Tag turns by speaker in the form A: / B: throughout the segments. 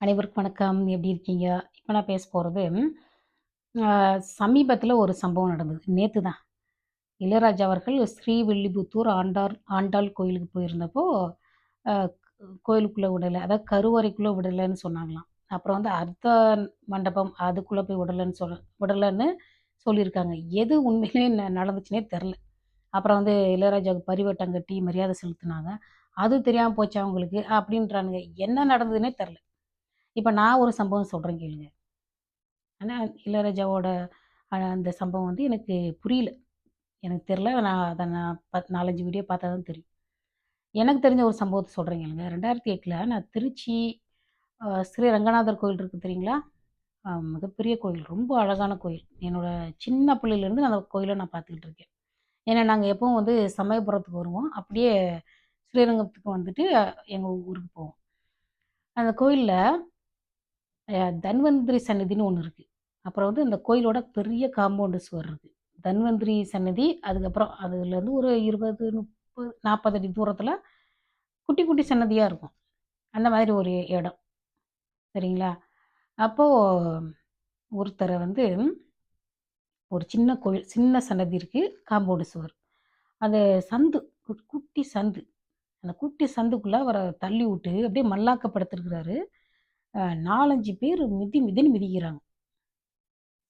A: அனைவருக்கும் வணக்கம். எப்படி இருக்கீங்க? இப்போ நான் பேச போகிறது சமீபத்தில் ஒரு சம்பவம் நடந்தது. நேற்று தான். இளையராஜா அவர்கள் ஸ்ரீவில்லிபுத்தூர் ஆண்டார் ஆண்டாள் கோயிலுக்கு போயிருந்தப்போ, கோயிலுக்குள்ளே விடலை அதாவது கருவறைக்குள்ளே விடலைன்னு சொன்னாங்களாம். அப்புறம் வந்து அர்த்த மண்டபம் அதுக்குள்ளே போய் விடலைன்னு சொல் விடலைன்னு சொல்லியிருக்காங்க. எது உண்மையிலேயே ந நடந்துச்சுன்னே அப்புறம் வந்து இளையராஜாவுக்கு பரிவட்டம் கட்டி மரியாதை செலுத்தினாங்க அது தெரியாமல் போச்சு அவங்களுக்கு அப்படின்றானுங்க. என்ன நடந்ததுன்னே தெர்ல. இப்போ நான் ஒரு சம்பவம் சொல்கிறேங்க கேளுங்க. ஆனால் இளையராஜாவோட அந்த சம்பவம் வந்து எனக்கு புரியல. எனக்கு தெரில நான் அதை நான் பத் 4, 5 வீடியோ பார்த்தா தான் தெரியும். எனக்கு தெரிஞ்ச ஒரு சம்பவத்தை சொல்கிறேங்க இல்லைங்க கேளுங்க. 2008ல நான் திருச்சி ஸ்ரீ ரங்கநாதர் கோயில் இருக்குது தெரியுங்களா? மிகப்பெரிய கோயில். ரொம்ப அழகான கோயில். என்னோடய சின்ன பிள்ளையிலேருந்து நான் அந்த கோயிலை நான் பார்த்துக்கிட்டு இருக்கேன். ஏன்னா நாங்கள் எப்பவும் வந்து சமயபுரத்துக்கு வருவோம். அப்படியே ஸ்ரீரங்கத்துக்கு வந்துட்டு எங்கள் ஊருக்கு போவோம். அந்த கோயிலில் தன்வந்திரி சன்னதின்னு ஒன்று இருக்குது அப்புறம் வந்து அந்த கோயிலோட பெரிய காம்பவுண்டு சுவர் இருக்குது தன்வந்திரி சன்னதி, அதுக்கப்புறம் அதுலேருந்து ஒரு 20, 30, 40 அடி தூரத்தில் குட்டி, குட்டி சன்னதியாக இருக்கும். அந்த மாதிரி ஒரு இடம். சரிங்களா? அப்போது ஒருத்தரை வந்து ஒரு சின்ன கோயில், சின்ன சன்னதி இருக்கு. காம்பவுண்டு சுவர். அந்த சந்து குட்டி சந்து. அந்த குட்டி சந்துக்குள்ளே அவரை தள்ளி விட்டு அப்படியே மல்லாக்கப்படுத்திருக்கிறாரு நாலஞ்சு பேர் மிதி மிதின்னு மிதிக்கிறாங்க.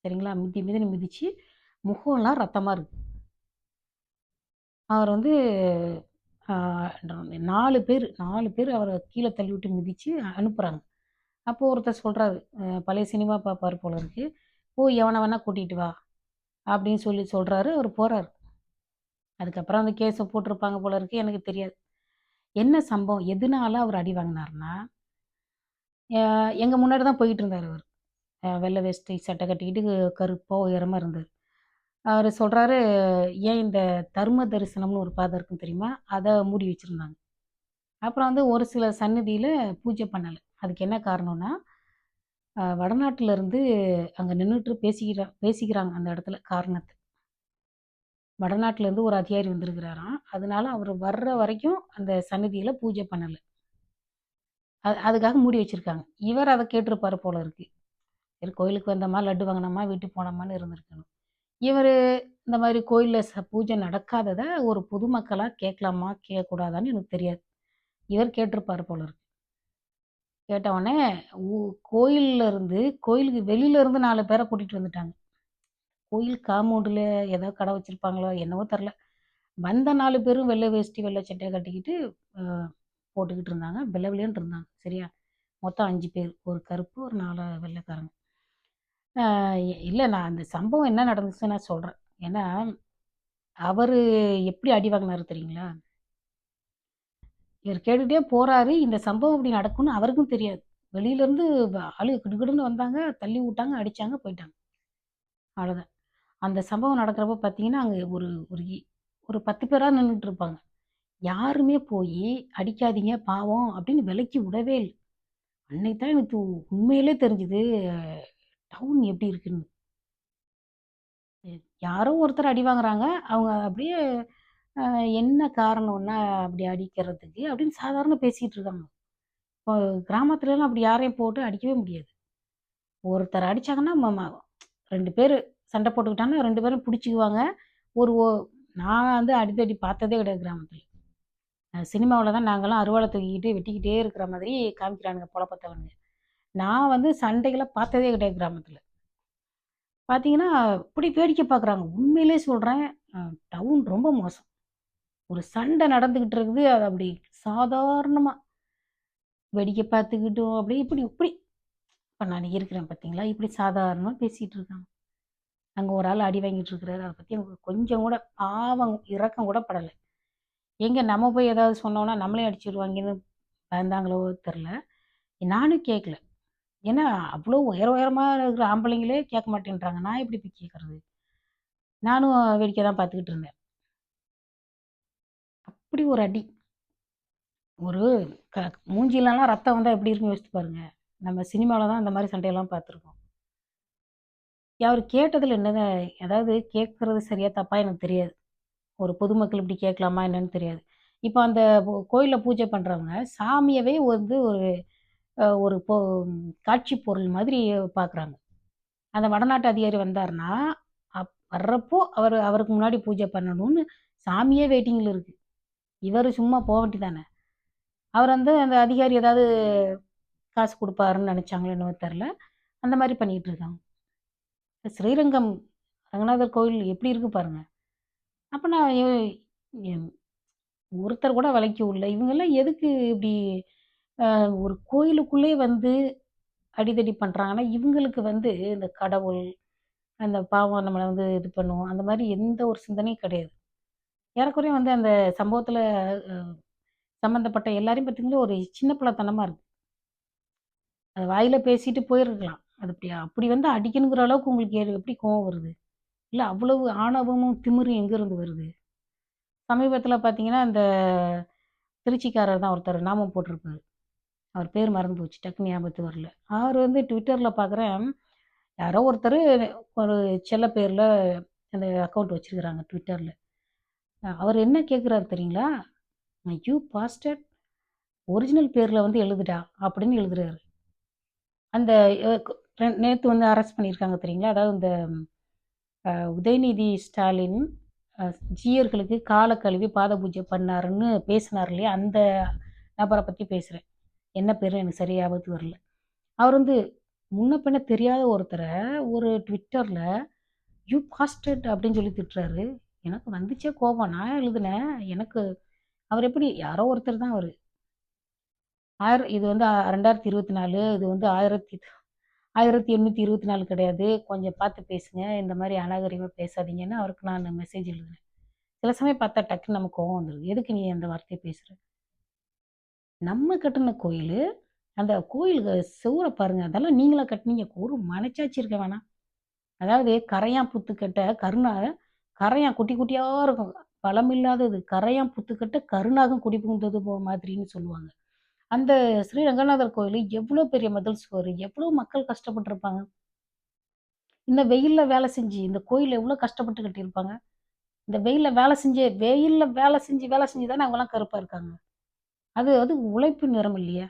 A: சரிங்களா? மிதி மிதின்னு மிதிச்சு, முகம்லாம் ரத்தமாக இருக்கு. அவர் வந்து ஆ 4 பேரு 4 பேரு அவர கீழ தள்ளிவிட்டு மிதித்து அனுப்புகிறாங்க அப்போது ஒருத்தர் சொல்கிறாரு பழைய சினிமா பார்ப்பாரு போல இருக்கு. "போய் எவனை வேணா கூட்டிகிட்டு வா" அப்படின்னு சொல்லி சொல்கிறாரு அவர் போகிறார் அதுக்கப்புறம் அந்த கேஸை போட்டிருப்பாங்க போல இருக்கு. எனக்கு தெரியாது. என்ன சம்பவம்? எதனால அவர் அடி வாங்கினாருன்னா எங்கள் முன்னாடி தான் போயிட்டு இருந்தார் அவர். வெள்ளை வேஷ்டி சட்டை கட்டிக்கிட்டு கருப்பாக உயரமாக இருந்தார். அவர் சொல்கிறாரு "ஏன் இந்த தர்ம தரிசனம்னு ஒரு பாதை இருக்கும் தெரியுமா? அதை மூடி வச்சுருந்தாங்க. அப்புறம் வந்து ஒரு சில சன்னதியில் பூஜை பண்ணலை. அதுக்கு என்ன காரணம்னா, வடநாட்டிலேருந்து அங்கே இருந்து பேசிக்கிறா பேசிக்கிறாங்க அந்த இடத்துல காரணத்தை. வடநாட்டிலேருந்து ஒரு அதிகாரி வந்திருக்கிறாராம். அதனால அவர் வர்ற வரைக்கும் அந்த சன்னதியில் பூஜை பண்ணலை. அது அதுக்காக மூடி வச்சுருக்காங்க இவர் அதை கேட்டிருப்பாரு போல இருக்கு. சரி கோயிலுக்கு வந்தோமா, லட்டு வாங்கினோமா வீட்டுக்கு போனோமான்னு இருந்திருக்கணும். இவர் இந்த மாதிரி கோயிலில் ச பூஜை நடக்காததை ஒரு பொதுமக்களாக கேட்கலாமா, கேட்கக்கூடாதான்னு எனக்கு தெரியாது. இவர் கேட்டிருப்பார் போல இருக்கு. கேட்டவுடனே உடனே கோயில்ல இருந்து கோயிலுக்கு வெளியிலேருந்து நாலு பேரை கூட்டிகிட்டு வந்துட்டாங்க. கோயில் காம்பவுண்டுல ஏதோ கடை வச்சுருப்பாங்களோ என்னவோ தெரில வந்த நாலு பேரும் வெள்ளை வேஷ்டி, வெள்ளை சட்டையை கட்டிக்கிட்டு போட்டுக்கிட்டு இருந்தாங்க. வெள்ளை வெள்ளேன்னு இருந்தாங்க. சரியா? மொத்தம் அஞ்சு பேர். ஒரு கருப்பு, ஒரு நாலு வெள்ளைக்காரங்க. இல்லை நான் அந்த சம்பவம் என்ன நடந்துச்சுன்னு நான் சொல்கிறேன் ஏன்னா, அவர் எப்படி அடி வாங்கினாரு தெரியுங்களா? இவர் கேட்டுகிட்டே போகிறாரு இந்த சம்பவம் இப்படி நடக்கும்னு அவருக்கும் தெரியாது. வெளியிலேருந்து ஆளு கிடுகிடுன்னு வந்தாங்க, தள்ளி விட்டாங்க அடிச்சாங்க, போயிட்டாங்க. அவ்வளோதான். அந்த சம்பவம் நடக்கிறப்ப பார்த்தீங்கன்னா, அங்கே ஒரு ஒரு ஒரு பத்து பேராக நின்றுட்டு இருப்பாங்க. யாருமே போய் அடிக்காதீங்க பாவம் அப்படின்னு விலக்கி விடவே இல்லை அன்னைக்கு தான் எனக்கு உண்மையிலே தெரிஞ்சுது டவுன் எப்படி இருக்குன்னு. யாரோ ஒருத்தர் அடி வாங்குறாங்க. அவங்க அப்படியே என்ன காரணம்னா அப்படி அடிக்கிறதுக்கு அப்படின்னு சாதாரண பேசிகிட்டு இருக்காங்க. இப்போ கிராமத்துலலாம் அப்படி யாரையும் போட்டு அடிக்கவே முடியாது. ஒருத்தர் அடித்தாங்கன்னா ரெண்டு பேர் சண்டை போட்டுக்கிட்டாங்கன்னா ரெண்டு பேரும் பிடிச்சிக்குவாங்க ஒரு ஓ நான் வந்து அடித்தடி பார்த்ததே கிடையாது கிராமத்துல. சினிமாவில் தான் நாங்களாம் அருவாளை தூக்கிக்கிட்டு வெட்டிக்கிட்டே இருக்கிற மாதிரி காமிக்கிறானுங்க பொழப்பத்தவனுங்க. நான் வந்து சண்டைகளை பார்த்ததே கிடையாது கிராமத்தில் பார்த்தீங்கன்னா, இப்படி வேடிக்கை பார்க்குறாங்க. உண்மையிலே சொல்கிறேன் டவுன் ரொம்ப மோசம். ஒரு சண்டை நடந்துக்கிட்டு இருக்குது. அது அப்படி சாதாரணமாக வேடிக்கை பார்த்துக்கிட்டோம் அப்படி இப்படி இப்படி இப்போ நான் இருக்கிறேன் பார்த்தீங்களா? இப்படி சாதாரணமாக பேசிகிட்டு இருக்காங்க. அங்கே ஒரு ஆள் அடி வாங்கிட்டு இருக்கிறாரு. அதை பற்றி எனக்கு கொஞ்சம் கூட பாவம், இரக்கம் கூட படலை எங்கே நம்ம போய் ஏதாவது சொன்னோன்னா நம்மளே அடிச்சிடுவாங்கன்னு பயந்தாங்களோ தெரில நானும் கேட்கல. ஏன்னா, அவ்வளோ உயர உயரமாக இருக்கிற ஆம்பளைங்களே கேட்க மாட்டேன்றாங்க. நான் எப்படி போய் கேட்குறது நானும் வேடிக்கை தான் பார்த்துக்கிட்டு இருந்தேன். அப்படி ஒரு அடி. ஒரு க மூஞ்சிலலாம் ரத்தம் வந்தால் எப்படி இருக்குன்னு யோசிச்சு பாருங்கள் நம்ம சினிமாவில் தான் அந்த மாதிரி சண்டையெல்லாம் பார்த்துருக்கோம். அவர் கேட்டதில் என்னது அதாவது கேட்குறது சரியா, தப்பா எனக்கு தெரியாது. ஒரு பொதுமக்கள் இப்படி கேட்கலாமா என்னன்னு தெரியாது. இப்போ அந்த கோயிலில் பூஜை பண்ணுறவங்க சாமியவே வந்து ஒரு ஒரு பொ காட்சி பொருள் மாதிரி பார்க்குறாங்க. அந்த வடநாட்டு அதிகாரி வந்தாருன்னா, அப் வர்றப்போ அவர் அவருக்கு முன்னாடி பூஜை பண்ணணும்னு சாமியே வெயிட்டிங்கில் இருக்குது இவர் சும்மா போ வேண்டியதானே! அவர் வந்து அந்த அதிகாரி ஏதாவது காசு கொடுப்பாருன்னு நினச்சாங்களோ என்னவோ தெரில அந்த மாதிரி பண்ணிட்டு இருக்காங்க. ஸ்ரீரங்கம் ரங்கநாதர் கோயில் எப்படி இருக்குது பாருங்கள் அப்போ நான் ஒருத்தர் கூட விலைக்கு விடல. இவங்கெல்லாம் எதுக்கு இப்படி ஒரு கோயிலுக்குள்ளே வந்து அடிதடி பண்ணுறாங்கன்னா இவங்களுக்கு வந்து இந்த கடவுள், அந்த பாவம் நம்மளை வந்து இது பண்ணுவோம் அந்த மாதிரி எந்த ஒரு சிந்தனையும் கிடையாது. ஏறக்குறைய வந்து அந்த சம்பவத்தில் சம்மந்தப்பட்ட எல்லாரையும் பார்த்தீங்கன்னா, ஒரு சின்ன பிள்ளைத்தனமாக இருக்கு. அது வாயில பேசிட்டு போயிருக்கலாம். அது அப்படி அப்படி வந்து அடிக்கணுங்கிற அளவுக்கு உங்களுக்கு எப்படி கோவம் வருது? இல்லை அவ்வளவு ஆணவமும், திமிரும் எங்கேருந்து வருது? சமீபத்தில் பார்த்தீங்கன்னா, இந்த திருச்சிக்காரர் தான் ஒருத்தர் நாமம் போட்டிருப்பாரு. அவர் பேர் மறந்து போச்சு. டக்குனு ஞாபகத்து வரல. அவர் வந்து ட்விட்டரில் பார்க்குறேன், யாரோ ஒருத்தர் ஒரு செல்ல பேரில் அந்த அக்கௌண்ட் வச்சிருக்கிறாங்க ட்விட்டரில் அவர் என்ன கேட்குறாரு தெரியுங்களா? "யூ பாஸ்டர் ஒரிஜினல் பேரில் வந்து எழுதுடா" அப்படின்னு எழுதுறாரு. அந்த நேற்று வந்து அரெஸ்ட் பண்ணியிருக்காங்க தெரியுங்களா? அதாவது இந்த உதயநிதி ஸ்டாலின் ஜீயர்களுக்கு கால கழுவி பாத பூஜை பண்ணாருன்னு பேசினார் இல்லையா? அந்த நபரை பற்றி பேசுகிறேன் என்ன பேருன்னு எனக்கு சரியா வரல. அவர் வந்து முன்ன பின்ன தெரியாத ஒருத்தரை ஒரு ட்விட்டரில் "யூ பாஸ்டட் அப்படின்னு சொல்லி திட்டுறாரு. எனக்கு வந்துச்சே கோபம். நான் எழுதுனேன். எனக்கு அவர் எப்படி யாரோ ஒருத்தர் தான் அவர் ஆயிர இது வந்து 2024 இது வந்து ஆயிரத்தி 1824 கிடையாது. கொஞ்சம் பார்த்து பேசுங்க. இந்த மாதிரி அநாகரிகமா பேசாதீங்கன்னு அவருக்கு நான் மெசேஜ் எழுதினேன். சில சமயம் பார்த்தா டக்குன்னு நமக்கு கோவம் வந்துடுது எதுக்கு நீ அந்த வார்த்தையை பேசுற? நம்ம கட்டின கோயில் அந்த கோயிலுக்கு செவுர பாருங்க. அதெல்லாம் நீங்களா கட்டினீங்க ஒரு மனச்சாட்சி இருக்க வேணாம். அதாவது கரையான் புத்துக்கட்ட கருணா கரையான் குட்டி குட்டியாக இருக்கும். பலமில்லாதது. கரையான் புத்துக்கட்ட கருணாகும் குடி புகுந்தது மாதிரின்னு சொல்லுவாங்க. அந்த ஸ்ரீ ரங்கநாதர் கோயில் எவ்வளோ பெரிய மதில் சுவர் எவ்வளோ மக்கள் கஷ்டப்பட்டுருப்பாங்க. இந்த வெயிலில் வேலை செஞ்சு, இந்த கோயில் எவ்வளோ கஷ்டப்பட்டு கட்டியிருப்பாங்க. இந்த வெயிலில் வேலை செஞ்சு வெயிலில் வேலை செஞ்சு, வேலை செஞ்சு தானே அவங்கலாம் கருப்பாக இருக்காங்க. அது அது உழைப்பு நிறம் இல்லையா?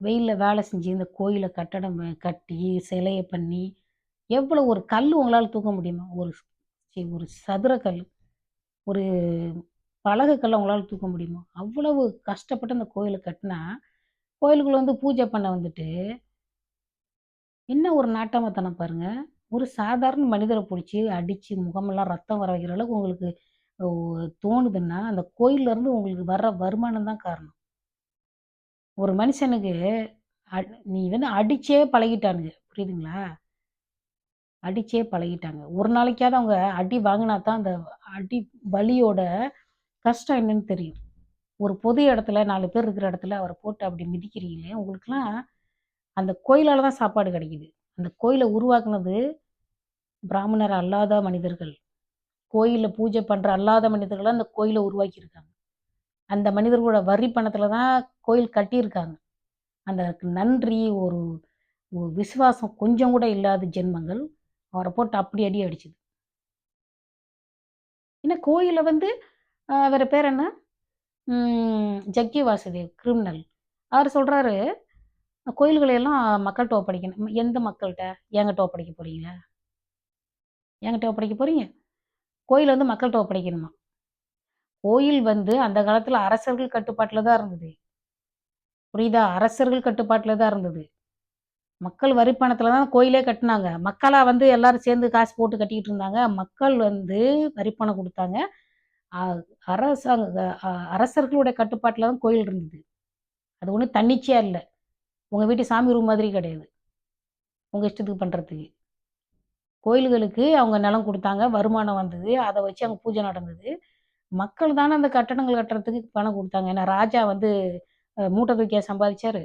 A: வெயிலில் வேலை செஞ்சு இந்த கோயிலை கட்டடம் கட்டி, சிலையை பண்ணி, எவ்வளோ ஒரு கல் உங்களால் தூக்க முடியுமா? ஒரு ஒரு சதுர கல், ஒரு பலகுக்கெல்லாம் உங்களால் தூக்க முடியுமா? அவ்வளவு கஷ்டப்பட்டு அந்த கோயிலை கட்டினா கோயிலுக்குள்ள வந்து பூஜை பண்ண வந்துட்டு, என்ன ஒரு நாட்டாமத்தனம் பாருங்க. ஒரு சாதாரண மனிதரை பிடிச்சி அடித்து முகமெல்லாம் ரத்தம் வர வைக்கிற அளவுக்கு உங்களுக்கு தோணுதுன்னா, அந்த கோயில்ல இருந்து உங்களுக்கு வர்ற வருமானம் தான் காரணம். ஒரு மனுஷனுக்கு நீ வந்து அடிச்சே பழகிட்டானுங்க. புரியுதுங்களா? அடிச்சே பழகிட்டாங்க. ஒரு நாளைக்காவது அவங்க அடி வாங்கினா தான் அந்த அடி வலியோட கஷ்டம் என்னன்னு தெரியும். ஒரு பொது இடத்துல நாலு பேர் இருக்கிற இடத்துல அவரை போட்டு அப்படி மிதிக்கிறீங்களே, உங்களுக்குலாம் அந்த கோயிலால் தான் சாப்பாடு கிடைக்குது. அந்த கோயிலை உருவாக்குனது பிராமணர் அல்லாத மனிதர்கள். கோயிலில் பூஜை பண்ணுற அல்லாத மனிதர்கள் அந்த கோயிலை உருவாக்கியிருக்காங்க. அந்த மனிதர்களோட வரி பணத்தில் தான் கோயில் கட்டியிருக்காங்க. அந்த நன்றி, ஒரு விசுவாசம் கொஞ்சம் கூட இல்லாத ஜென்மங்கள், அவரை போட்டு அப்படி அடி அடிச்சுது. ஏன்னா கோயிலை வந்து அவர் பேர் என்ன? ஜக்கி வாசுதேவ் கிரிமினல். அவர் சொல்கிறாரு கோயில்களையெல்லாம் மக்கள்கிட்ட ஒப்படைக்கணும். எந்த மக்கள்கிட்ட என்கிட்ட ஒப்படைக்க போகிறீங்களா என்கிட்ட ஒப்படைக்க போகிறீங்க கோயில் வந்து மக்கள்கிட்ட ஒப்படைக்கணுமா? கோயில் வந்து அந்த காலத்தில் அரசர்கள் கட்டுப்பாட்டில் தான் இருந்தது. புரியுதா? அரசர்கள் கட்டுப்பாட்டில் தான் இருந்தது. மக்கள் வரி தான் கோயிலே கட்டினாங்க மக்களாக வந்து எல்லாரும் சேர்ந்து காசு போட்டு கட்டிக்கிட்டு இருந்தாங்க. மக்கள் வந்து வரிப்பணம் கொடுத்தாங்க அரசாங்க அரசர்களுடைய கட்டுப்பாட்டில் தான் கோயில் இருந்தது. அது ஒன்றும் தன்னிச்சையாக இல்லை உங்கள் வீட்டு சாமி ரூம் மாதிரி கிடையாது. உங்கள் இஷ்டத்துக்கு பண்ணுறதுக்கு கோயில்களுக்கு அவங்க நிலம் கொடுத்தாங்க வருமானம் வந்தது. அதை வச்சு அங்கே பூஜை நடந்தது. மக்கள் தானே அந்த கட்டடங்கள் கட்டுறதுக்கு பணம் கொடுத்தாங்க ஏன்னா ராஜா வந்து மூட்டை தூக்கியாக சம்பாதிச்சாரு?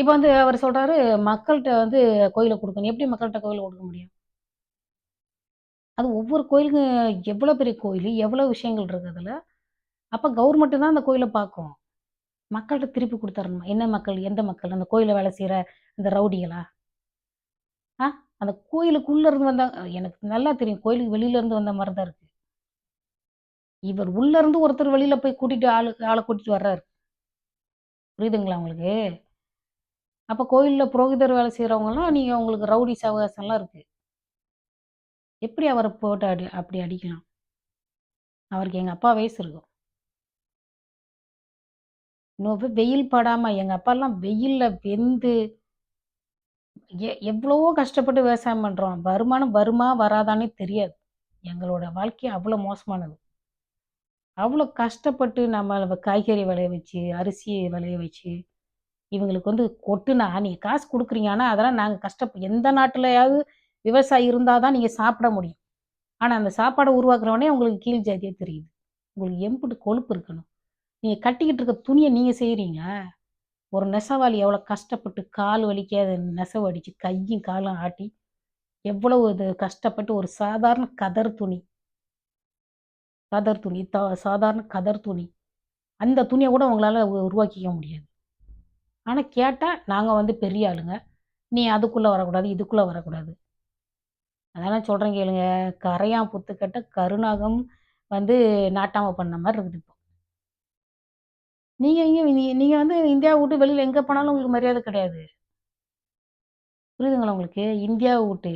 A: இப்போ வந்து அவர் சொல்கிறாரு மக்கள்கிட்ட வந்து கோயிலை கொடுக்கணும் எப்படி மக்கள்கிட்ட கோயிலை கொடுக்க முடியும்? அது ஒவ்வொரு கோயிலுக்கும் எவ்வளோ பெரிய கோயில் எவ்வளோ விஷயங்கள் இருக்குது அதில் அப்போ கவர்மெண்ட்டு தான் அந்த கோயிலை பார்க்கும். மக்கள்கிட்ட திருப்பி குடுத்தரணுமா? என்ன மக்கள்? எந்த மக்கள்? அந்த கோயிலில் வேலை செய்கிற அந்த ரவுடிகளா? ஆ? அந்த கோயிலுக்குள்ளேருந்து இருந்து வந்தா எனக்கு நல்லா தெரியும். கோயிலுக்கு வெளியிலேருந்து வந்த மாதிரி தான் இருக்குது இவர் உள்ளேருந்து ஒருத்தர் வெளியில் போய் கூட்டிகிட்டு ஆளு ஆளை கூட்டிகிட்டு வர்றாரு. புரியுதுங்களா உங்களுக்கு? அப்போ கோயிலில் புரோகிதர் வேலை செய்கிறவங்களாம் நீங்கள் உங்களுக்கு ரவுடி சவகாசம்லாம் இருக்குது எப்படி அவரை போட்டு அடி அப்படி அடிக்கலாம்? அவருக்கு எங்கள் அப்பா வயசு இருக்கும். இன்னொரு வெயில் படாமல் எங்கள் அப்பாலாம் வெயிலில் வெந்து எ எவ்வளவோ கஷ்டப்பட்டு விவசாயம் பண்ணுறோம் வருமானம் வருமா? வராதான்னே தெரியாது. எங்களோட வாழ்க்கை அவ்வளோ மோசமானது. அவ்வளோ கஷ்டப்பட்டு நம்ம காய்கறி விளைய வச்சு, அரிசி விளைய வச்சு, இவங்களுக்கு வந்து கொட்டுனா, நீங்கள் காசு கொடுக்குறீங்க ஆனால் அதெல்லாம் நாங்கள் கஷ்டப்ப எந்த நாட்டிலையாவது விவசாயி இருந்தால் தான் நீங்கள் சாப்பிட முடியும். ஆனால் அந்த சாப்பாடை உருவாக்குறவனே உங்களுக்கு கீழ் ஜாதியாக தெரியுது. உங்களுக்கு எம்புட்டு கொழுப்பு இருக்கணும். நீங்கள் கட்டிக்கிட்டு இருக்க துணியை நீங்கள் செய்கிறீங்க ஒரு நெசவாளி எவ்வளோ கஷ்டப்பட்டு கால் வலிக்காத நெசவு அடித்து கையும் காலும் ஆட்டி, எவ்வளவு இது கஷ்டப்பட்டு ஒரு சாதாரண கதர் துணி. கதர் துணி. த சாதாரண கதர் துணி. அந்த துணியை கூட உங்களால் உருவாக்கிக்க முடியாது. ஆனால் கேட்டால் நாங்கள் வந்து பெரிய ஆளுங்க. நீ அதுக்குள்ளே வரக்கூடாது, இதுக்குள்ளே வரக்கூடாது. அதான் சொல்கிறேன் கேளுங்க. கரையான் புத்துக்கட்ட கருநாகம் வந்து நாட்டாமல் பண்ண மாதிரி இருக்குது இப்போ. நீங்கள் இங்கே நீ வந்து இந்தியாவை விட்டு வெளியில் எங்கே போனாலும் உங்களுக்கு மரியாதை கிடையாது. புரியுதுங்களா உங்களுக்கு? இந்தியாவை விட்டு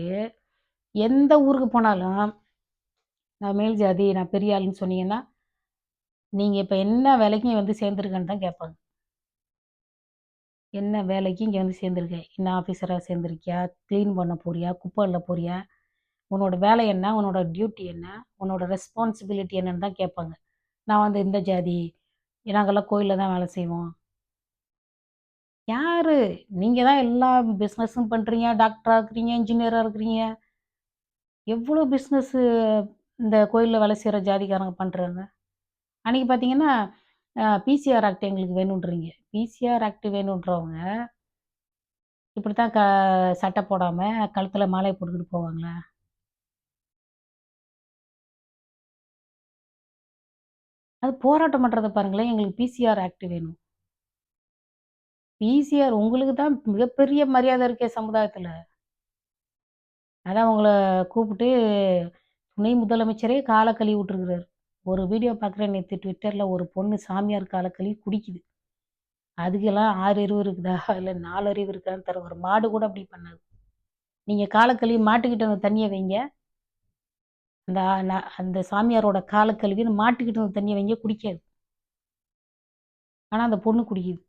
A: எந்த ஊருக்கு போனாலும், நான் மேல் ஜாதி, நான் பெரிய ஆளுன்னு சொன்னீங்கன்னா, நீங்கள் இப்போ என்ன வேலைக்கு வந்து சேர்ந்துருக்கேன்னு தான் கேட்பாங்க. என்ன வேலைக்கு இங்கே வந்து சேர்ந்துருக்க? என்ன ஆஃபீஸராக சேர்ந்துருக்கியா? க்ளீன் பண்ண போறியா? குப்பை அள்ள போறியா? உன்னோட வேலை என்ன? உன்னோட டியூட்டி என்ன? உன்னோட ரெஸ்பான்சிபிலிட்டி என்னன்னு தான் கேட்பாங்க. நான் வந்து இந்த ஜாதி. நாங்கள்லாம் கோயிலில் தான் வேலை செய்வோம். யார் நீங்கள் தான் எல்லா பிஸ்னஸும் பண்ணுறீங்க டாக்டராக இருக்கிறீங்க, இன்ஜினியராக இருக்கிறீங்க. எவ்வளோ பிஸ்னஸ்ஸு இந்த கோயிலில் வேலை செய்கிற ஜாதிக்காரங்க பண்ணுறாங்க அன்றைக்கி பார்த்தீங்கன்னா, பிசிஆர் ஆக்ட் எங்களுக்கு வேணுன்றீங்க. பிசிஆர் ஆக்ட் வேணுன்றவங்க இப்படி தான் க சட்டை போடாமல் கழுத்தில் மாலையை போட்டுக்கிட்டு போவாங்களா? அது போராட்டம் பண்றத பாருங்களேன். எங்களுக்கு பிசிஆர் ஆக்ட் வேணும். பிசிஆர் உங்களுக்கு தான் மிகப்பெரிய மரியாதை இருக்கே சமுதாயத்தில் அதான் உங்களை கூப்பிட்டு துணை முதலமைச்சரே காலை கழுவி விட்டுருக்கிறாரு. ஒரு வீடியோ பார்க்குறேன் நேற்று ட்விட்டரில் ஒரு பொண்ணு சாமியார் காலை கழுவி குடிக்குது. அதுக்கெல்லாம் ஆறு அறிவு இருக்குதா? இல்லை நாலு அறிவு இருக்கான்னு தர ஒரு மாடு கூட அப்படி பண்ணாது. நீங்கள் காலை கழுவி மாட்டுக்கிட்ட அந்த தண்ணியை வைங்க. அந்த அந்த சாமியாரோட கால கழுவின்னு அந்த தண்ணியை அந்த வைங்க குடிக்காது. ஆனா அந்த பொண்ணு குடிக்குது.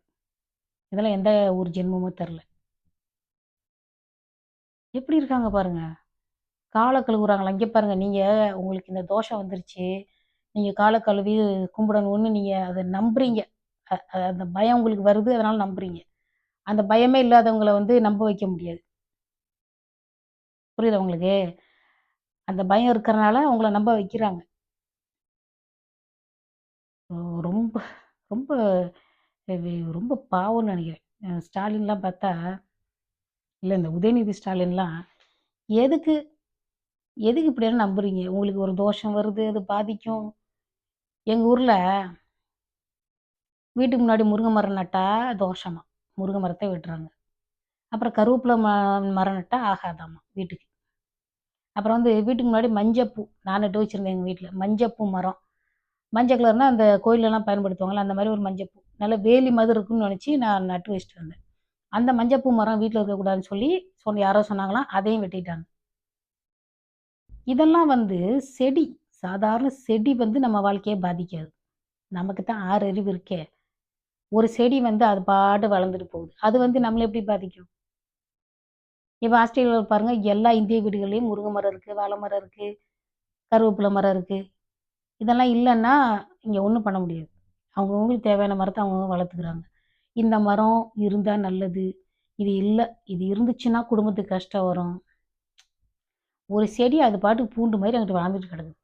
A: இதெல்லாம் எந்த ஊர் ஜென்மமும் தெரில எப்படி இருக்காங்க பாருங்க. கால கழுவுறாங்களா? இங்கே பாருங்க நீங்க உங்களுக்கு இந்த தோஷம் வந்துருச்சு. நீங்க கால கழுவி கும்பிடணும்னு நீங்க அதை நம்புறீங்க. அந்த பயம் உங்களுக்கு வருது. அதனால நம்புறீங்க. அந்த பயமே இல்லாதவங்கள வந்து நம்ப வைக்க முடியாது. புரியுதா உங்களுக்கு? அந்த பயம் இருக்கிறனால அவங்கள நம்ப வைக்கிறாங்க. ரொம்ப ரொம்ப ரொம்ப பாவம்னு நினைக்கிறேன் ஸ்டாலின்லாம் பார்த்தா இல்லை இந்த உதயநிதி ஸ்டாலின்லாம் எதுக்கு எதுக்கு இப்படியெல்லாம் நம்புறீங்க? உங்களுக்கு ஒரு தோஷம் வருது, அது பாதிக்கும். எங்கள் ஊரில் வீட்டுக்கு முன்னாடி முருங்கை மரம் நட்டா தோஷமா முருங்கை மரத்தை வெட்டுறாங்க. அப்புறம் கருவேப்பிலை ம மரம் நட்டா ஆகாதாமா வீட்டுக்கு. அப்புறம் வந்து வீட்டுக்கு முன்னாடி மஞ்சப்பூ நான் நட்டு வச்சுருந்தேன் எங்கள் வீட்டில் மஞ்சப்பூ மரம். மஞ்சள் கலர்னால் அந்த கோயில்லலாம் பயன்படுத்துவாங்கல்ல, அந்த மாதிரி ஒரு மஞ்சப்பூ. நல்ல வேலி மாதிரி இருக்கும்னு நினச்சி நான் நட்டு வச்சுட்டு வந்தேன். அந்த மஞ்சப்பூ மரம் வீட்டில் இருக்கக்கூடாதுன்னு சொல்லி சொன்ன யாரோ சொன்னாங்களாம். அதையும் வெட்டிட்டாங்க. இதெல்லாம் வந்து செடி. சாதாரண செடி வந்து நம்ம வாழ்க்கையை பாதிக்காது. நமக்கு தான் ஆறு அறிவு இருக்கே. ஒரு செடி வந்து அது பாட்டு வளர்ந்துட்டு போகுது. அது வந்து நம்மளை எப்படி பாதிக்கும்? இப்போ ஆஸ்திரேலியாவில் பாருங்கள் எல்லா இந்திய வீடுகள்லேயும் முருங்கை மரம் இருக்குது வாழை மரம் இருக்குது கருவேப்பிலை மரம் இருக்குது இதெல்லாம் இல்லைன்னா இங்கே ஒன்றும் பண்ண முடியாது. அவங்கவுங்களுக்கு தேவையான மரத்தை அவங்கவுங்க வளர்த்துக்கிறாங்க. இந்த மரம் இருந்தால் நல்லது. இது இல்லை இது இருந்துச்சுன்னா குடும்பத்துக்கு கஷ்டம் வரும். ஒரு செடி அது பாட்டுக்கு பூண்டு மாதிரி அங்கிட்டு வளர்ந்துட்டு கிடக்குது.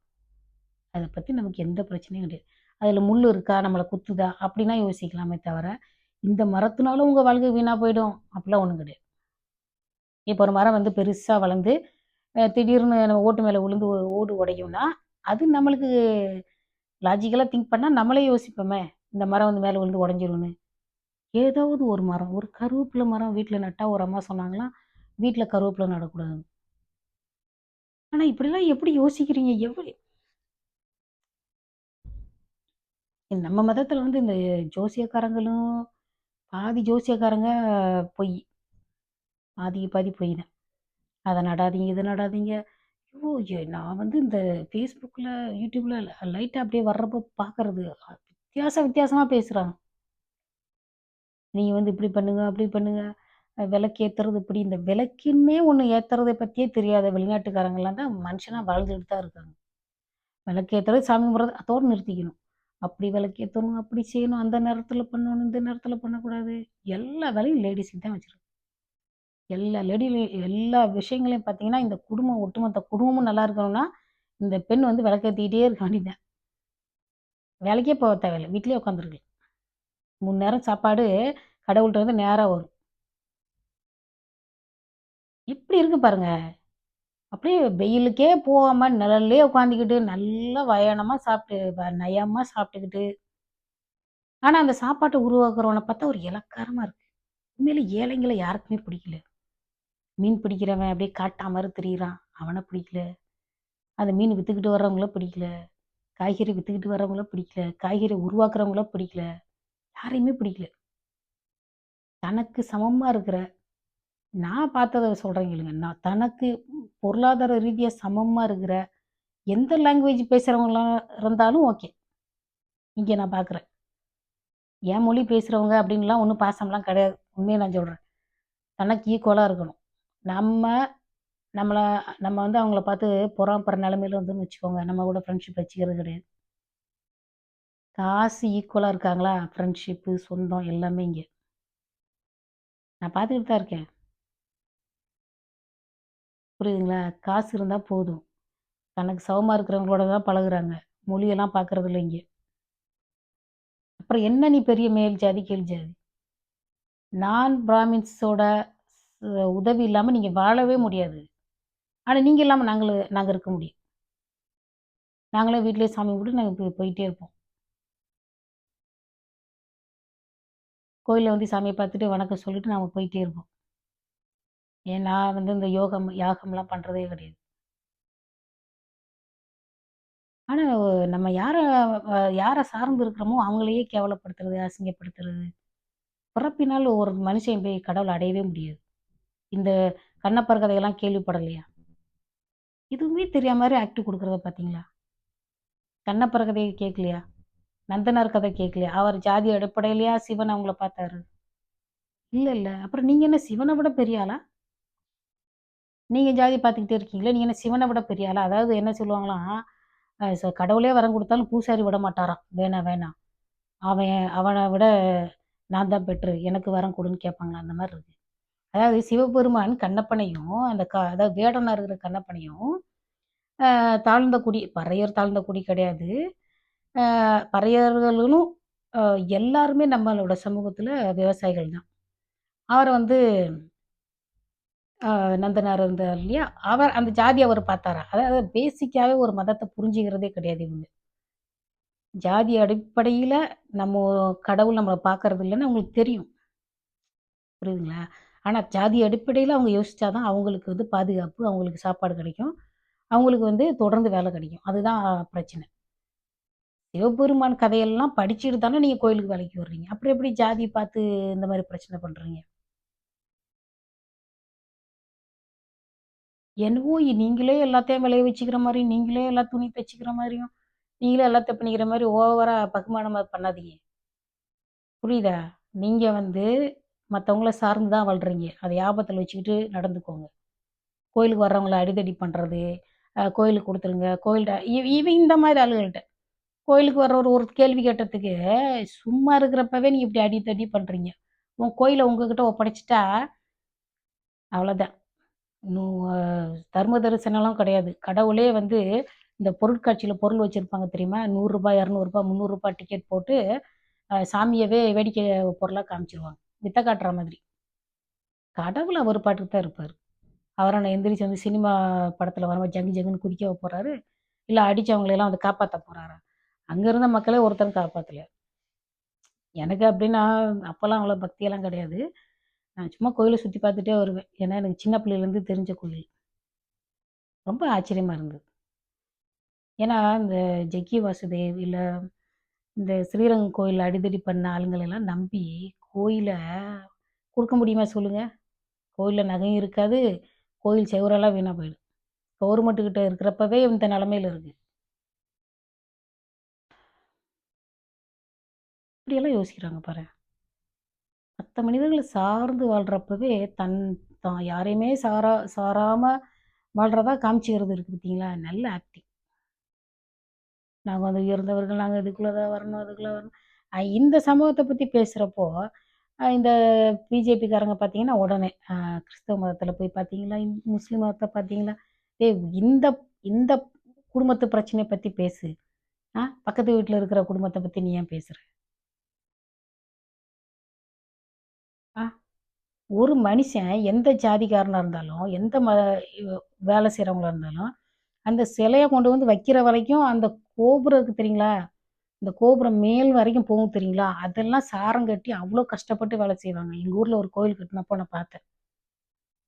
A: அதை பற்றி நமக்கு எந்த பிரச்சனையும் கிடையாது. அதில் முள் இருக்கா? நம்மளை குத்துதா? அப்படின்னா யோசிக்கலாமே தவிர, இந்த மரத்தினாலும் உங்கள் வாழ்க்கை வீணாக போயிடும். அப்படிலாம் ஒன்றும் கிடையாது. இப்போ ஒரு மரம் வந்து பெருசாக வளர்ந்து, திடீர்னு நம்ம ஓட்டு மேலே விழுந்து ஓடு உடையும்னா, அது நம்மளுக்கு லாஜிக்கலாக திங்க் பண்ணால் நம்மளே யோசிப்போமே! இந்த மரம் வந்து மேலே விழுந்து உடஞ்சிரும்னு ஏதாவது ஒரு மரம், ஒரு கருவேப்பிலை மரம் வீட்டில் நட்டால் ஒரு அம்மா சொன்னாங்களாம், வீட்டில் கருவேப்பிலை நடக்கூடாது ஆனால் இப்படிலாம் எப்படி யோசிக்கிறீங்க? எவ்வளோ நம்ம மதத்தில் வந்து இந்த ஜோசியக்காரங்களும், பாதி ஜோசியக்காரங்க பொய். ஆதி பாதி போயினேன் அதை நடாதீங்க, இதை நடாதீங்க. ஐயோ! நான் வந்து இந்த ஃபேஸ்புக்கில் யூடியூப்பில் லைட்டாக அப்படியே வர்றப்போ பார்க்கறது, வித்தியாச வித்தியாசமாக பேசுகிறாங்க நீங்கள் வந்து இப்படி பண்ணுங்க, அப்படி பண்ணுங்க. விளக்கு ஏற்றுறது இப்படி. இந்த விளக்குன்னே ஒன்று ஏற்றுறதை பற்றியே தெரியாத வெளிநாட்டுக்காரங்கலாம் தான் மனுஷனாக வாழ்ந்துட்டு தான் இருக்காங்க. விளக்கு ஏற்றுறது சாமி கும்பிடுறது அதோடு நிறுத்திக்கணும். அப்படி விளக்கு ஏற்றணும் அப்படி செய்யணும், அந்த நேரத்தில் பண்ணணும், இந்த நேரத்தில் பண்ணக்கூடாது. எல்லா வேலையும் லேடிஸுக்கு தான் வச்சுருக்கோம் எல்லா லேடி எல்லா விஷயங்களையும் பார்த்தீங்கன்னா, இந்த குடும்பம் ஒட்டுமொத்த குடும்பமும் நல்லா இருக்கணும்னா, இந்த பெண் வந்து விளக்கேத்திக்கிட்டே இருக்க வேண்டியதான் வேலைக்கே போக தேவையில்ல. வீட்டிலேயே உட்காந்துருக்கு மூணு நேரம் சாப்பாடு கடவுள்கிட்ட இருந்து நேராக வரும். இப்படி இருக்கு பாருங்க. அப்படியே வெயிலுக்கே போகாம நிழல்லே உட்காந்துக்கிட்டு, நல்லா வயணமாக சாப்பிட்டு, வ சாப்பிட்டுக்கிட்டு ஆனால் அந்த சாப்பாட்டை உருவாக்குறவனை பார்த்தா ஒரு இலக்காரமாக இருக்குது உண்மையிலே ஏழைங்களை யாருக்குமே பிடிக்கல. மீன் பிடிக்கிறவன் அப்படியே காட்டா மாரி திரியிறான். அவனை பிடிக்கல. அந்த மீன் வித்துக்கிட்டு வர்றவங்கள பிடிக்கல. காய்கறி வித்துக்கிட்டு வர்றவங்கள பிடிக்கல. காய்கறி உருவாக்குறவங்கள பிடிக்கல. யாரையுமே பிடிக்கல. தனக்கு சமமா இருக்கிற நான் பார்த்ததை சொல்றேன் கேளுங்க. நான் தனக்கு பொருளாதார ரீதியாக சமமா இருக்கிற எந்த லாங்குவேஜ் பேசுறவங்களா இருந்தாலும் ஓகே. இங்கே நான் பார்க்குறேன். என் மொழி பேசுறவங்க அப்படின்லாம் ஒன்றும் பாசம்லாம் கிடையாது. உண்மையை நான் சொல்றேன். தனக்கு ஈக்குவலாக இருக்கணும். நம்ம நம்மளை நம்ம வந்து அவங்கள பார்த்து பொறாமப்படுற நிலமையில இருந்தோம்னு வச்சுக்கோங்க, நம்ம கூட ஃப்ரெண்ட்ஷிப் வச்சுக்கிறது கிடையாது. காசு ஈக்குவலாக இருக்காங்களா? ஃப்ரெண்ட்ஷிப்பு, சொந்தம் எல்லாமே இங்கே நான் பார்த்துக்கிட்டு தான் இருக்கேன். புரியுதுங்களா? காசு இருந்தால் போதும். தனக்கு சவமாக இருக்கிறவங்களோட தான் பழகுறாங்க. மொழியெல்லாம் பார்க்கறதில்ல இங்கே அப்புறம் என்ன நீ பெரிய மேல் ஜாதி, கீழ் ஜாதி? நான் பிராமின்ஸோட உதவி இல்லாமல் நீங்கள் வாழவே முடியாது. ஆனால் நீங்கள் இல்லாமல் நாங்கள் நாங்கள் இருக்க முடியும். நாங்களே வீட்டிலே சாமி கும்பிட்டு நாங்கள் போயிட்டே இருப்போம். கோயிலில் வந்து சாமியை பார்த்துட்டு வணக்கம் சொல்லிட்டு நாம் போயிட்டே இருப்போம். ஏன் நான் வந்து இந்த யோகம், யாகம்லாம் பண்ணுறதே கிடையாது. ஆனால் நம்ம யாரை யாரை சார்ந்து இருக்கிறோமோ, அவங்களையே கேவலப்படுத்துறது, அசிங்கப்படுத்துறது. பிறப்பினால் ஒரு மனுஷன் போய் கடவுள் அடையவே முடியாது. இந்த கண்ணப்பர் கதையெல்லாம் கேள்விப்படலையா? இதுவுமே தெரியாம மாதிரி ஆக்ட் கொடுக்குறத பார்த்தீங்களா? கண்ணப்பர் கதையை கேட்கலையா? நந்தனார் கதை கேட்கலையா? அவர் ஜாதி அடிப்படையிலையா சிவன் அவங்கள பார்த்தாரு? இல்லை இல்லை அப்புறம் நீங்கள் என்ன சிவனை விட பெரிய ஆளா? ஜாதி பார்த்துக்கிட்டே இருக்கீங்களே, நீங்கள் என்ன சிவனை விட பெரிய ஆளா? அதாவது என்ன சொல்லுவாங்களாம், கடவுளே வரம் கொடுத்தாலும் பூசாரி விட மாட்டாராம். வேணாம், வேணாம். அவன் அவனை விட நான் தான் பெற்று எனக்கு வரம் கொடுன்னு கேட்பாங்களா அந்த மாதிரி இருக்கு. அதாவது சிவபெருமான் கண்ணப்பனையும், அந்த க அதாவது வேடனா இருக்கிற கண்ணப்பனையும், தாழ்ந்த குடி பறையர் தாழ்ந்த குடி கிடையாது. பறையர்களும் எல்லாருமே நம்மளோட சமூகத்தில் விவசாயிகள் தான். அவர் வந்து நந்தனார் இருந்தார் இல்லையா? அவர் அந்த ஜாதி அவர் பார்த்தாரா? அதாவது பேசிக்காவே ஒரு மதத்தை புரிஞ்சுக்கிறதே கிடையாது இவங்க. ஜாதி அடிப்படையில நம்ம கடவுள் நம்மளை பார்க்கறது இல்லன்னு அவங்களுக்கு தெரியும். புரியுதுங்களா? ஆனால் ஜாதி அடிப்படையில் அவங்க யோசித்தா தான் அவங்களுக்கு வந்து பாதுகாப்பு, அவங்களுக்கு சாப்பாடு கிடைக்கும். அவங்களுக்கு வந்து தொடர்ந்து வேலை கிடைக்கும். அதுதான் பிரச்சனை. சிவபெருமான் கதையெல்லாம் படிச்சுட்டு தானே நீங்கள் கோயிலுக்கு வேலைக்கு வர்றீங்க. அப்புறம் எப்படி ஜாதி பார்த்து இந்த மாதிரி பிரச்சனை பண்ணுறீங்க என்னவோ நீங்களே எல்லாத்தையும் விளைய வச்சுக்கிற மாதிரியும் நீங்களே எல்லா துணி தைச்சிக்கிற மாதிரியும் நீங்களே எல்லாத்தையும் பண்ணிக்கிற மாதிரி ஓவராக பகுமானமாக பண்ணாதீங்க. புரியுதா? நீங்கள் வந்து மற்றவங்கள சார்ந்து தான் வாழ்கிறீங்க அதை ஞாபகத்துல வச்சுக்கிட்டு நடந்துக்கோங்க. கோயிலுக்கு வர்றவங்கள அடிதடி பண்ணுறது கோயிலுக்கு கொடுத்துருங்க கோயில்கிட்ட இவ இந்த மாதிரி ஆளுகள்கிட்ட கோயிலுக்கு வர்ற ஒரு கேள்வி கேட்டதுக்கு, சும்மா இருக்கிறப்பவே நீங்கள் இப்படி அடித்தடி பண்ணுறீங்க உன் கோயிலை உங்ககிட்ட ஒப்படைச்சிட்டா அவ்வளோதான். நு தர்ம தரிசனம்லாம் கிடையாது. கடவுளே வந்து இந்த பொருட்காட்சியில் பொருள் வச்சுருப்பாங்க தெரியுமா? நூறுரூபா இரநூறுபா முந்நூறுரூபா டிக்கெட் போட்டு சாமியவே வேடிக்கை பொருளாக காமிச்சிருவாங்க வித்த காட்டுற மாதிரி. கடவுள் அவர் பாட்டுக்கு தான் இருப்பார் அவரை நான் எந்திரிச்சு வந்து சினிமா படத்தில் வரும்போது ஜங்கு ஜங்குன்னு குதிக்க போகிறாரு இல்லை அடித்தவங்களையெல்லாம் வந்து காப்பாற்ற போகிறாரா அங்கே இருந்த மக்களே ஒருத்தரும் காப்பாற்றல எனக்கு அப்படின்னா அப்போல்லாம் அவ்வளோ பக்தியெல்லாம் கிடையாது. நான் சும்மா கோயிலை சுற்றி பார்த்துட்டே வருவேன். ஏன்னா எனக்கு சின்ன பிள்ளையிலேருந்து தெரிஞ்ச கோயில். ரொம்ப ஆச்சரியமாக இருந்தது. ஏன்னா இந்த ஜக்கி வாசுதேவ், இல்லை இந்த ஸ்ரீரங்கம் கோயில் அடிதடி பண்ண ஆளுங்களெல்லாம் நம்பி கோயிலை கொடுக்க முடியுமா சொல்லுங்கள் கோயிலில் நகையும் இருக்காது கோயில் செவரெல்லாம் வீணாக போயிடும். கவர்மெண்ட்டுக்கிட்ட இருக்கிறப்பவே இந்த நிலமையில இருக்குது இப்படியெல்லாம் யோசிக்கிறாங்க பாரு. மற்ற மனிதர்களை சார்ந்து வாழ்கிறப்பவே தன் தான் யாரையுமே சாரா சாராமல் வாழ்கிறதா காமிச்சிக்கிறது இருக்குது பார்த்தீங்களா? நல்ல ஆக்டிங் நாங்கள் வந்து உயர்ந்தவர்கள் நாங்கள் இதுக்குள்ளே தான் வரணும் அதுக்குள்ளே வரணும். இந்த சமூகத்தை பற்றி பேசுகிறப்போ இந்த பிஜேபிக்காரங்க பார்த்தீங்கன்னா உடனே கிறிஸ்தவ மதத்தில் போய் பார்த்தீங்களா இந் முஸ்லீம் மதத்தை பார்த்தீங்களா ஏய் இந்த இந்த குடும்பத்து பிரச்சனையை பற்றி பேசு. ஆ பக்கத்து வீட்டில் இருக்கிற குடும்பத்தை பற்றி நீ ஏன் பேசுகிற ஆ ஒரு மனுஷன் எந்த ஜாதிக்காரனாக இருந்தாலும் எந்த ம வேலை செய்கிறவங்களா இருந்தாலும் அந்த சிலையை கொண்டு வந்து வைக்கிற வரைக்கும் அந்த கோபுரம் இருக்குது தெரியுங்களா? இந்த கோபுரம் மேல் வரைக்கும் போகும் தெரியுங்களா? அதெல்லாம் சாரம் கட்டி அவ்வளோ கஷ்டப்பட்டு வேலை செய்வாங்க. எங்கள் ஊரில் ஒரு கோயில் கட்டினப்போ நான் பார்த்தேன்.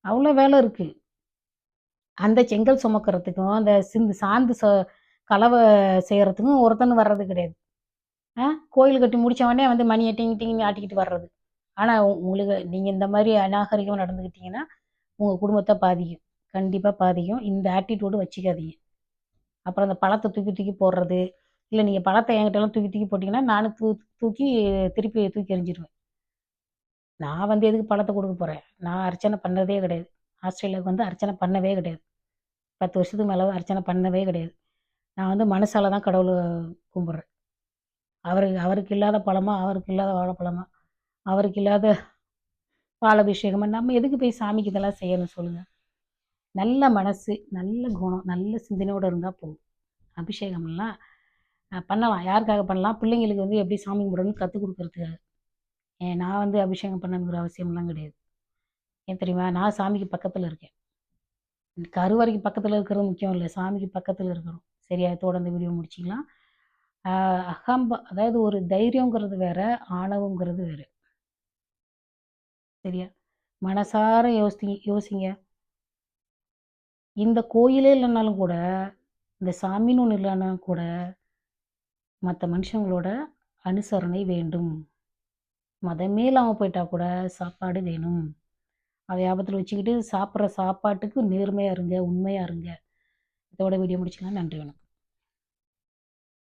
A: அவ்வளோ வேலை இருக்குது அந்த செங்கல் சுமக்கிறதுக்கும் அந்த சிந்து சாந்து ச கலவை செய்கிறதுக்கும் ஒருத்தன் வர்றது கிடையாது. ஆ? கோயில் கட்டி முடிச்ச உடனே வந்து மணியை டிங் டிங்னு ஆட்டிக்கிட்டு வர்றது. ஆனால் உங்களுக்கு நீங்கள் இந்த மாதிரி அநாகரிகம் நடந்துக்கிட்டீங்கன்னா உங்கள் குடும்பத்தை பாதிக்கும். கண்டிப்பாக பாதிக்கும். இந்த ஆட்டிடியூடு வச்சுக்காதீங்க. அப்புறம் அந்த பழத்தை தூக்கி தூக்கி போடுறது. இல்லை நீங்கள் பழத்தை என்கிட்டலாம் தூக்கி தூக்கி போட்டிங்கன்னா நானும் தூ தூக்கி திருப்பி தூக்கி எறிஞ்சிருவேன். நான் வந்து எதுக்கு பணத்தை கொடுக்க போகிறேன் நான் அர்ச்சனை பண்ணதே கிடையாது. ஆஸ்திரேலியாவுக்கு வந்து அர்ச்சனை பண்ணவே கிடையாது. பத்து வருஷத்துக்கு மேலே அர்ச்சனை பண்ணவே கிடையாது. நான் வந்து மனசால தான் கடவுளை கும்பிட்றேன். அவருக்கு அவருக்கு இல்லாத பழமா அவருக்கு இல்லாத வாழைப்பழமா அவருக்கு இல்லாத பாலாபிஷேகமா நம்ம எதுக்கு போய் சாமிக்கு இதெல்லாம் செய்யணும் சொல்லுங்கள் நல்ல மனசு நல்ல குணம் நல்ல சிந்தனையோடு இருந்தால் போதும். அபிஷேகம்லாம் பண்ணலாம் யாருக்காக பண்ணலாம்? பிள்ளைங்களுக்கு வந்து எப்படி சாமி கும்பிடணும்னு கற்றுக் கொடுக்கறதுக்காக ஏன் நான் வந்து அபிஷேகம் பண்ணணுங்கிற அவசியம்லாம் கிடையாது. ஏன் தெரியுமா? நான் சாமிக்கு பக்கத்தில் இருக்கேன். கருவறைக்கு பக்கத்தில் இருக்கிறது முக்கியம் இல்லை. சாமிக்கு பக்கத்தில் இருக்கிறோம். சரியா? தொடர்ந்து வீடியோ முடிச்சிக்கலாம் அகம்ப அதாவது ஒரு தைரியங்கிறது வேற ஆணவங்கிறது வேற. சரியா? மனசார யோசிங்க யோசிங்க. இந்த கோயிலே இல்லைனாலும் கூட இந்த சாமின்னு ஒன்று இல்லைனாலும் கூட மற்ற மனுஷங்களோட அனுசரணை வேண்டும். மதமே இல்லாமல் போயிட்டா கூட சாப்பாடு வேணும். அதை ஆபத்தில் வச்சுக்கிட்டு சாப்பிட்ற சாப்பாட்டுக்கு நேர்மையாக இருங்க உண்மையாக இருங்க. இதோட வீடியோ முடிச்சுக்கலாம். நன்றி வணக்கம்.